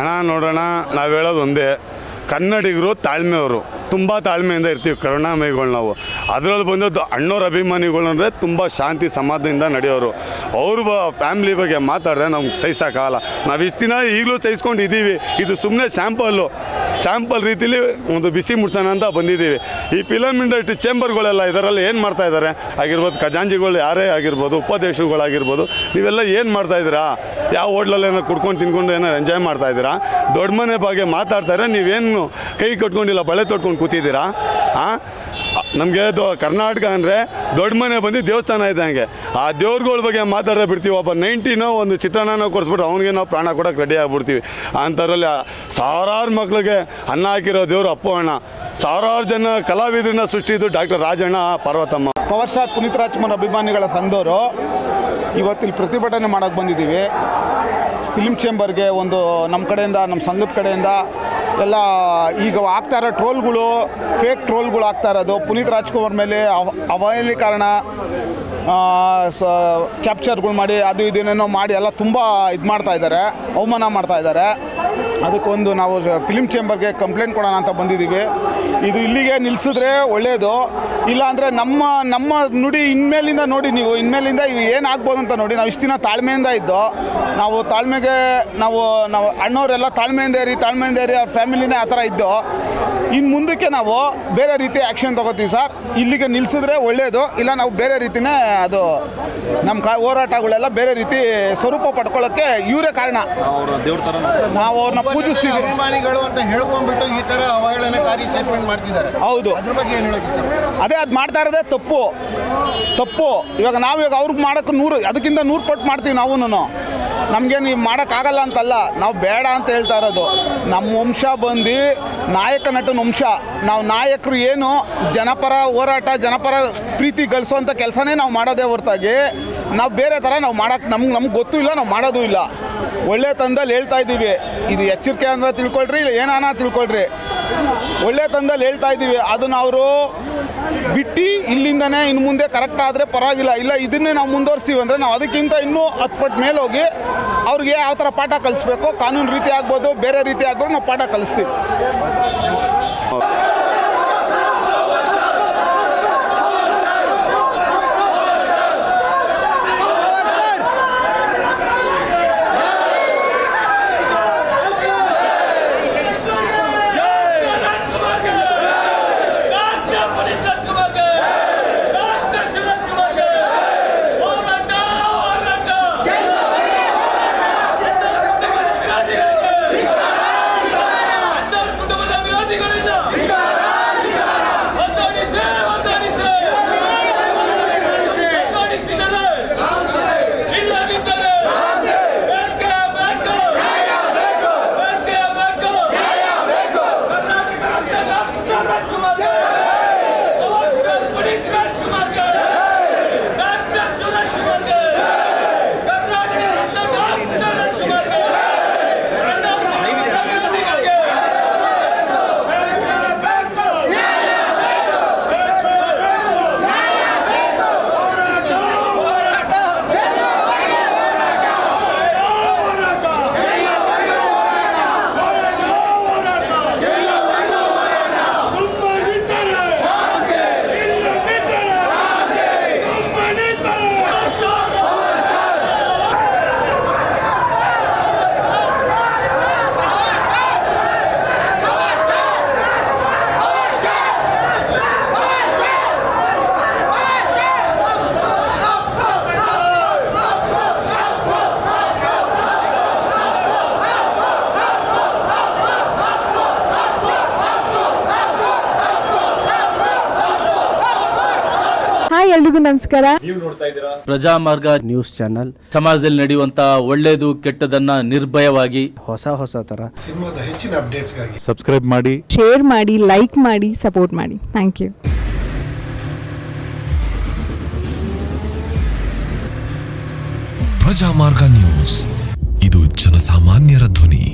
ಹಣ ನೋಡೋಣ, ನಾವು ಹೇಳೋದು ಒಂದೇ. ಕನ್ನಡಿಗರು ತಾಳ್ಮೆಯವರು ತುಂಬ ತಾಳ್ಮೆಯಿಂದ ಇರ್ತೀವಿ ಕರುಣಾಮಯಿಗಳು ನಾವು. ಅದರಲ್ಲಿ ಬಂದಿದ್ದು ಅಣ್ಣವ್ರ ಅಭಿಮಾನಿಗಳು ಅಂದರೆ ತುಂಬ ಶಾಂತಿ, ಸಮಾಧಾನದಿಂದ ನಡೆಯೋರು. ಅವ್ರ ಬ, ಫ್ಯಾಮ್ಲಿ ಬಗ್ಗೆ ಮಾತಾಡಿದ್ರೆ ನಮ್ಗೆ ಸಹಿಸೋಕ್ಕಾಗಲ್ಲ. ನಾವು ಇಷ್ಟು ದಿನ ಈಗಲೂ ಸಹಿಸ್ಕೊಂಡು ಇದ್ದೀವಿ ಇದು ಸುಮ್ಮನೆ ಸ್ಯಾಂಪಲ್ಲು ಸ್ಯಾಂಪಲ್ ರೀತಿಲಿ ಒಂದು ಬಿಸಿ ಮುಡ್ಸೋಣ ಅಂತ ಬಂದಿದ್ದೀವಿ. ಈ ಫಿಲಮ್ ಇಂಡಸ್ಟ್ರಿ ಚೇಂಬರ್ಗಳೆಲ್ಲ ಇದರಲ್ಲಿ ಏನು ಮಾಡ್ತಾ ಇದ್ದಾರೆ ಆಗಿರ್ಬೋದು ಖಜಾಂಜಿಗಳು ಯಾರೇ ಆಗಿರ್ಬೋದು ಉಪಾಧ್ಯಕ್ಷರುಗಳಾಗಿರ್ಬೋದು ನೀವೆಲ್ಲ ಏನು ಮಾಡ್ತಾ ಇದ್ದೀರಾ? ಯಾವ ಹೋಟ್ಲಲ್ಲಿ ಏನೋ ಕುಡ್ಕೊಂಡು ತಿನ್ಕೊಂಡು ಏನೋ ಎಂಜಾಯ್ ಮಾಡ್ತಾ ಇದ್ದೀರಾ? ದೊಡ್ಡ ಮನೆ ಬಗ್ಗೆ ಮಾತಾಡ್ತಾರೆ ನೀವೇನು ಕೈ ಕಟ್ಕೊಂಡಿಲ್ಲ, ಬಳೆ ತೊಟ್ಕೊಂಡು ಕೂತಿದ್ದೀರಾ? ಹಾಂ ನಮಗೆ ದೊ ಕರ್ನಾಟಕ ಅಂದರೆ ದೊಡ್ಡ ಮನೆ ಬಂದು ದೇವಸ್ಥಾನ ಇದ್ದಂಗೆ ಆ ದೇವ್ರಗಳ ಬಗ್ಗೆ ಮಾತಾಡೋ ಬಿಡ್ತೀವಿ. ಒಬ್ಬ ನೈಂಟಿನೋ ಒಂದು ಚಿತ್ರಾನ್ನ ಕೊಡಿಸ್ಬಿಟ್ರೆ ಅವ್ನಿಗೆ ನಾವು ಪ್ರಾಣ ಕೊಡೋಕೆ ರೆಡಿ ಆಗಿಬಿಡ್ತೀವಿ. ಅಂಥದ್ರಲ್ಲಿ ಸಾವಿರಾರು ಮಕ್ಳಿಗೆ ಅನ್ನ ಹಾಕಿರೋ ದೇವರು ಅಪ್ಪು ಅಣ್ಣ. ಸಾವಿರಾರು ಜನ ಕಲಾವಿದರನ್ನ ಸೃಷ್ಟಿದ್ದು doctor Rajanna Parvatamma. Power star Puneeth Rajkumar ಅಭಿಮಾನಿಗಳ ಸಂಘದವರು ಇವತ್ತಿಲ್ಲಿ ಪ್ರತಿಭಟನೆ ಮಾಡೋಕ್ಕೆ ಬಂದಿದ್ದೀವಿ. ಫಿಲ್ಮ್ ಚೇಂಬರ್ಗೆ ಒಂದು ನಮ್ಮ ಕಡೆಯಿಂದ, ನಮ್ಮ ಸಂಘದ ಕಡೆಯಿಂದ ಎಲ್ಲ ಈಗ ಆಗ್ತಾ ಇರೋ ಟ್ರೋಲ್ಗಳು ಫೇಕ್ ಟ್ರೋಲ್ಗಳು ಆಗ್ತಾ ಇರೋದು. ಪುನೀತ್ ರಾಜ್ಕುಮಾರ್ ಮೇಲೆ ಅವ ಕಾರಣ ಸ ಕ್ಯಾಪ್ಚರ್ಗಳು ಮಾಡಿ, ಅದು ಇದೇನೇನೋ ಮಾಡಿ ಎಲ್ಲ ತುಂಬ ಇದು ಮಾಡ್ತಾ ಇದ್ದಾರೆ, ಅವಮಾನ ಮಾಡ್ತಾ ಇದ್ದಾರೆ. ಅದಕ್ಕೊಂದು ನಾವು ಫಿಲ್ಮ್ ಚೇಂಬರ್ಗೆ ಕಂಪ್ಲೇಂಟ್ ಕೊಡೋಣ ಅಂತ ಬಂದಿದ್ದೀವಿ. ಇದು ಇಲ್ಲಿಗೆ ನಿಲ್ಲಿಸಿದ್ರೆ ಒಳ್ಳೆಯದು ಇಲ್ಲಾಂದರೆ ನಮ್ಮ ನಮ್ಮ ನುಡಿ ಇನ್ಮೇಲಿಂದ ನೋಡಿ ನೀವು, ಇನ್ಮೇಲಿಂದ ಇವು ಏನಾಗ್ಬೋದು ಅಂತ ನೋಡಿ, ನಾವು ಇಷ್ಟು ದಿನ ತಾಳ್ಮೆಯಿಂದ ಇದ್ದು, ನಾವು ತಾಳ್ಮೆಗೆ ನಾವು ನಾವು ಅಣ್ಣವರೆಲ್ಲ ತಾಳ್ಮೆಯಿಂದ ಇರಿ ತಾಳ್ಮೆಯಿಂದ ಇರಿ, ಅವ್ರ ಫ್ಯಾಮಿಲಿನೇ ಆ ಥರ ಇದ್ದು ಇನ್ನು ಮುಂದಕ್ಕೆ ನಾವು ಬೇರೆ ರೀತಿ ಆ್ಯಕ್ಷನ್ ತೊಗೋತೀವಿ ಸರ್ ಇಲ್ಲಿಗೆ ನಿಲ್ಲಿಸಿದ್ರೆ ಒಳ್ಳೆಯದು ಇಲ್ಲ ನಾವು ಬೇರೆ ರೀತಿನೇ ಅದು ನಮ್ಮ ಕಾ ಹೋರಾಟಗಳೆಲ್ಲ ಬೇರೆ ರೀತಿ ಸ್ವರೂಪ ಪಡ್ಕೊಳ್ಳೋಕ್ಕೆ ಇವರೇ ಕಾರಣ. ನಾವು ಅವ್ರನ್ನ ಪೂಜಿಸ್ತೀವಿ. ಅಭಿಮಾನಿಗಳು ಅಂತ ಹೇಳ್ಕೊಂಡ್ಬಿಟ್ಟು ಈ ಥರ ಅವಹೇಳನಕಾರಿ ಸ್ಟೇಟ್ಮೆಂಟ್ ಮಾಡ್ತಿದ್ದಾರೆ. ಹೌದು. ಅದ್ರ ಬಗ್ಗೆ ಏನು? ಅದೇ ಅದು ಮಾಡ್ತಾ ಇರೋದೇ ತಪ್ಪು. ತಪ್ಪು. ಇವಾಗ ನಾವು ಇವಾಗ ಅವ್ರಿಗೆ ಮಾಡೋಕ್ಕೆ ನೂರು ಅದಕ್ಕಿಂತ ನೂರು ಪಟ್ಟು ಮಾಡ್ತೀವಿ ನಾವು ನಮಗೆ ನೀವು ಮಾಡೋಕ್ಕಾಗಲ್ಲ ಅಂತಲ್ಲ, ನಾವು ಬೇಡ ಅಂತ ಹೇಳ್ತಾ ಇರೋದು. ನಮ್ಮ ವಂಶ ಬಂದು ನಾಯಕ ನಟನ ವಂಶ. ನಾವು ನಾಯಕರು ಏನು ಜನಪರ ಹೋರಾಟ, ಜನಪರ ಪ್ರೀತಿ ಗಳಿಸೋಂಥ ಕೆಲಸನೇ ನಾವು ಮಾಡೋದೇ ಹೊರತಾಗಿ ನಾವು ಬೇರೆ ಥರ ನಾವು ಮಾಡೋಕ್ಕೆ ನಮ್ಗೆ ನಮ್ಗೆ ಗೊತ್ತೂ ಇಲ್ಲ, ನಾವು ಮಾಡೋದು ಇಲ್ಲ. ಒಳ್ಳೆ ತಂದಲ್ಲಿ ಹೇಳ್ತಾ ಇದ್ದೀವಿ. ಇದು ಎಚ್ಚರಿಕೆ ಅಂದ್ರೆ ತಿಳ್ಕೊಳ್ರಿ, ಇಲ್ಲ ಏನಾನ ತಿಳ್ಕೊಳ್ರಿ. ಒಳ್ಳೆ ತಂದಲ್ಲಿ ಹೇಳ್ತಾ ಇದ್ದೀವಿ. ಅದನ್ನು ಅವರು ಬಿಟ್ಟು ಇಲ್ಲಿಂದನೇ ಇನ್ನು ಮುಂದೆ ಕರೆಕ್ಟ್ ಆದರೆ ಪರವಾಗಿಲ್ಲ. ಇಲ್ಲ, ಇದನ್ನೇ ನಾವು ಮುಂದುವರಿಸ್ತೀವಿ ಅಂದರೆ ನಾವು ಅದಕ್ಕಿಂತ ಇನ್ನೂ ಹತ್ತು ಪಟ್ಟು ಮೇಲೆ ಹೋಗಿ ಅವ್ರಿಗೆ ಯಾವ ಥರ ಪಾಠ ಕಲಿಸ್ಬೇಕು, ಕಾನೂನು ರೀತಿ ಆಗ್ಬೋದು, ಬೇರೆ ರೀತಿ ಆಗ್ಬೋದು, ನಾವು ಪಾಠ ಕಲಿಸ್ತೀವಿ. ಎಲ್ರಿಗೂ ನಮಸ್ಕಾರ. Prajamarga news channel. ಸಮಾಜದಲ್ಲಿ ನಡೆಯುವಂತ ಒಳ್ಳೇದು ಕೆಟ್ಟದನ್ನ ನಿರ್ಭಯವಾಗಿ ಹೊಸ ಹೊಸ ತರ. ಸಿನಿಮಾದ ಹೆಚ್ಚಿನ ಅಪ್ಡೇಟ್ಸ್ಗಾಗಿ ಸಬ್ಸ್ಕ್ರೈಬ್ ಮಾಡಿ. ಶೇರ್ ಮಾಡಿ ಲೈಕ್ ಮಾಡಿ ಸಪೋರ್ಟ್ ಮಾಡಿ. Thank you Prajamarga news. ಇದು ಜನಸಾಮಾನ್ಯರ ಧ್ವನಿ.